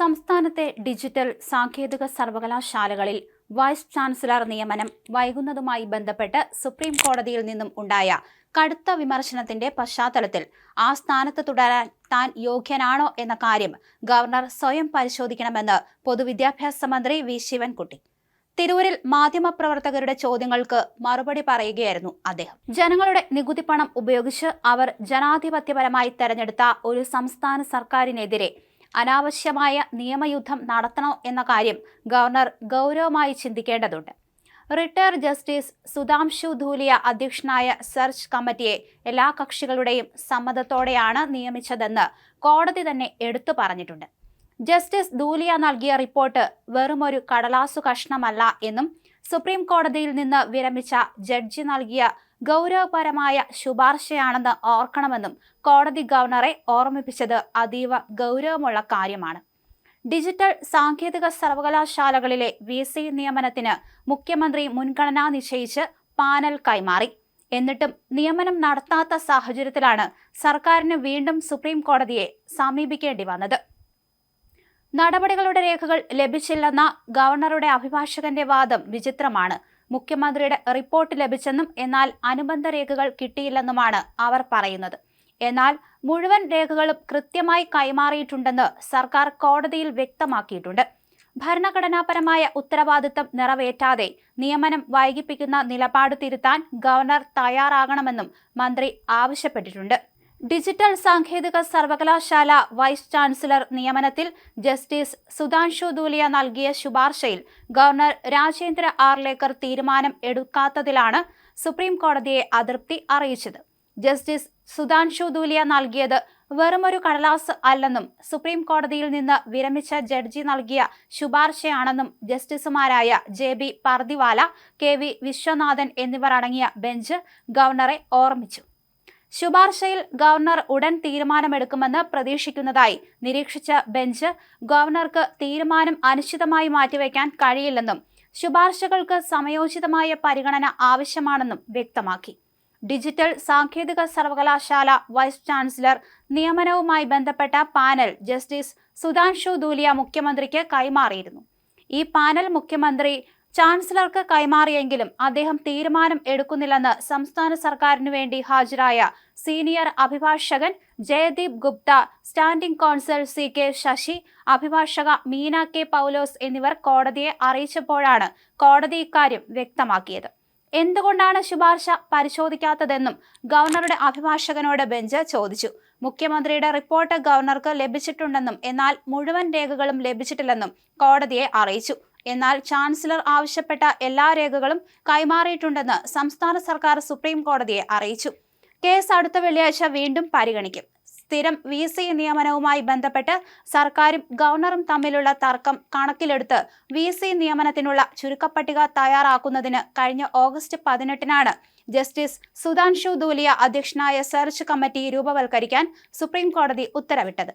സംസ്ഥാനത്തെ ഡിജിറ്റൽ സാങ്കേതിക സർവകലാശാലകളിൽ വൈസ് ചാൻസലർ നിയമനം വൈകുന്നതുമായി ബന്ധപ്പെട്ട് സുപ്രീം കോടതിയിൽ നിന്നും ഉണ്ടായ കടുത്ത വിമർശനത്തിന്റെ പശ്ചാത്തലത്തിൽ ആ സ്ഥാനത്ത് തുടരാൻ താൻ യോഗ്യനാണോ എന്ന കാര്യം ഗവർണർ സ്വയം പരിശോധിക്കണമെന്ന് പൊതുവിദ്യാഭ്യാസ മന്ത്രി വി. ശിവൻകുട്ടി. തിരൂരിൽ മാധ്യമപ്രവർത്തകരുടെ ചോദ്യങ്ങൾക്ക് മറുപടി പറയുകയായിരുന്നു അദ്ദേഹം. ജനങ്ങളുടെ നികുതി പണം ഉപയോഗിച്ച് അവർ ജനാധിപത്യപരമായി തെരഞ്ഞെടുത്ത ഒരു സംസ്ഥാന സർക്കാരിനെതിരെ അനാവശ്യമായ നിയമയുദ്ധം നടത്തണോ എന്ന കാര്യം ഗവർണർ ഗൗരവമായി ചിന്തിക്കേണ്ടതുണ്ട്. റിട്ടയർ ജസ്റ്റിസ് സുധാംശു ധൂലിയ അധ്യക്ഷനായ സെർച്ച് കമ്മിറ്റിയെ എല്ലാ കക്ഷികളുടെയും സമ്മതത്തോടെയാണ് നിയമിച്ചതെന്ന് കോടതി തന്നെ എടുത്തു പറഞ്ഞിട്ടുണ്ട്. ജസ്റ്റിസ് ധൂലിയ നൽകിയ റിപ്പോർട്ട് വെറുമൊരു കടലാസു കഷ്ണമല്ല എന്നും സുപ്രീം കോടതിയിൽ നിന്ന് വിരമിച്ച ജഡ്ജി നൽകിയ ഗൗരവപരമായ ശുപാർശയാണെന്ന് ഓർക്കണമെന്നും കോടതി ഗവർണറെ ഓർമ്മിപ്പിച്ചത് അതീവ ഗൗരവമുള്ള കാര്യമാണ്. ഡിജിറ്റൽ സാങ്കേതിക സർവകലാശാലകളിലെ വി സി നിയമനത്തിന് മുഖ്യമന്ത്രി മുൻഗണന നിശ്ചയിച്ച് പാനൽ കൈമാറി. എന്നിട്ടും നിയമനം നടത്താത്ത സാഹചര്യത്തിലാണ് സർക്കാരിന് വീണ്ടും സുപ്രീം കോടതിയെ സമീപിക്കേണ്ടി വന്നത്. നടപടികളുടെ രേഖകൾ ലഭിച്ചില്ലെന്ന ഗവർണറുടെ അഭിഭാഷകന്റെ വാദം വിചിത്രമാണ്. മുഖ്യമന്ത്രിയുടെ റിപ്പോർട്ട് ലഭിച്ചെന്നും എന്നാൽ അനുബന്ധ രേഖകൾ കിട്ടിയില്ലെന്നുമാണ് അവർ പറയുന്നത്. എന്നാൽ മുഴുവൻ രേഖകളും കൃത്യമായി കൈമാറിയിട്ടുണ്ടെന്ന് സർക്കാർ കോടതിയിൽ വ്യക്തമാക്കിയിട്ടുണ്ട്. ഭരണഘടനാപരമായ ഉത്തരവാദിത്തം നിറവേറ്റാതെ നിയമനം വൈകിപ്പിക്കുന്ന നിലപാട് തിരുത്താൻ ഗവർണർ തയ്യാറാകണമെന്നും മന്ത്രി ആവശ്യപ്പെട്ടിട്ടുണ്ട്. ഡിജിറ്റൽ സാങ്കേതിക സർവകലാശാല വൈസ് ചാൻസലർ നിയമനത്തിൽ ജസ്റ്റിസ് സുധാൻഷു ദൂലിയ നൽകിയ ശുപാർശയിൽ ഗവർണർ രാജേന്ദ്ര ആർലേക്കർ തീരുമാനം എടുക്കാത്തതിലാണ് സുപ്രീം കോടതിയെ അതൃപ്തി അറിയിച്ചത്. ജസ്റ്റിസ് സുധാൻഷു ദൂലിയ നൽകിയത് വെറുമൊരു കടലാസ് അല്ലെന്നും സുപ്രീം കോടതിയിൽ നിന്ന് വിരമിച്ച ജഡ്ജി നൽകിയ ശുപാർശയാണെന്നും ജസ്റ്റിസുമാരായ J B Pardiwala K V Viswanathan എന്നിവർ അടങ്ങിയ ബെഞ്ച് ഗവർണറെ ഓർമ്മിച്ചു. ശുപാർശയിൽ ഗവർണർ ഉടൻ തീരുമാനമെടുക്കുമെന്ന് പ്രതീക്ഷിക്കുന്നതായി നിരീക്ഷിച്ച ബെഞ്ച് ഗവർണർക്ക് തീരുമാനം അനിശ്ചിതമായി മാറ്റിവെക്കാൻ കഴിയില്ലെന്നും ശുപാർശകൾക്ക് സമയോചിതമായ പരിഗണന ആവശ്യമാണെന്നും വ്യക്തമാക്കി. ഡിജിറ്റൽ സാങ്കേതിക സർവകലാശാല വൈസ് ചാൻസലർ നിയമനവുമായി ബന്ധപ്പെട്ട പാനൽ ജസ്റ്റിസ് സുധാൻഷു ദൂലിയ മുഖ്യമന്ത്രിക്ക് കൈമാറിയിരുന്നു. ഈ പാനൽ മുഖ്യമന്ത്രി ചാൻസലർക്ക് കൈമാറിയെങ്കിലും അദ്ദേഹം തീരുമാനം എടുക്കുന്നില്ലെന്ന് സംസ്ഥാന സർക്കാരിനു വേണ്ടി ഹാജരായ സീനിയർ അഭിഭാഷകൻ Jaideep Gupta standing counsel C K Sasi അഭിഭാഷക മീന കെ പൗലോസ് എന്നിവർ കോടതിയെ അറിയിച്ചപ്പോഴാണ് കോടതി ഇക്കാര്യം വ്യക്തമാക്കിയത്. എന്തുകൊണ്ടാണ് ശുപാർശ പരിശോധിക്കാത്തതെന്നും ഗവർണറുടെ അഭിഭാഷകനോട് ബെഞ്ച് ചോദിച്ചു. മുഖ്യമന്ത്രിയുടെ റിപ്പോർട്ട് ഗവർണർക്ക് ലഭിച്ചിട്ടുണ്ടെന്നും എന്നാൽ മുഴുവൻ രേഖകളും ലഭിച്ചിട്ടില്ലെന്നും കോടതിയെ അറിയിച്ചു. എന്നാൽ ചാൻസലർ ആവശ്യപ്പെട്ട എല്ലാ രേഖകളും കൈമാറിയിട്ടുണ്ടെന്ന് സംസ്ഥാന സർക്കാർ സുപ്രീം കോടതിയെ അറിയിച്ചു. കേസ് അടുത്ത വെള്ളിയാഴ്ച വീണ്ടും പരിഗണിക്കും. സ്ഥിരം വി സി നിയമനവുമായി ബന്ധപ്പെട്ട് സർക്കാരും ഗവർണറും തമ്മിലുള്ള തർക്കം കണക്കിലെടുത്ത് വി സി നിയമനത്തിനുള്ള ചുരുക്കപ്പട്ടിക തയ്യാറാക്കുന്നതിന് കഴിഞ്ഞ ഓഗസ്റ്റ് പതിനെട്ടിനാണ് ജസ്റ്റിസ് സുധാൻഷു ദൂലിയ അധ്യക്ഷനായ സെർച്ച് കമ്മിറ്റി രൂപവൽക്കരിക്കാൻ സുപ്രീം കോടതി ഉത്തരവിട്ടത്.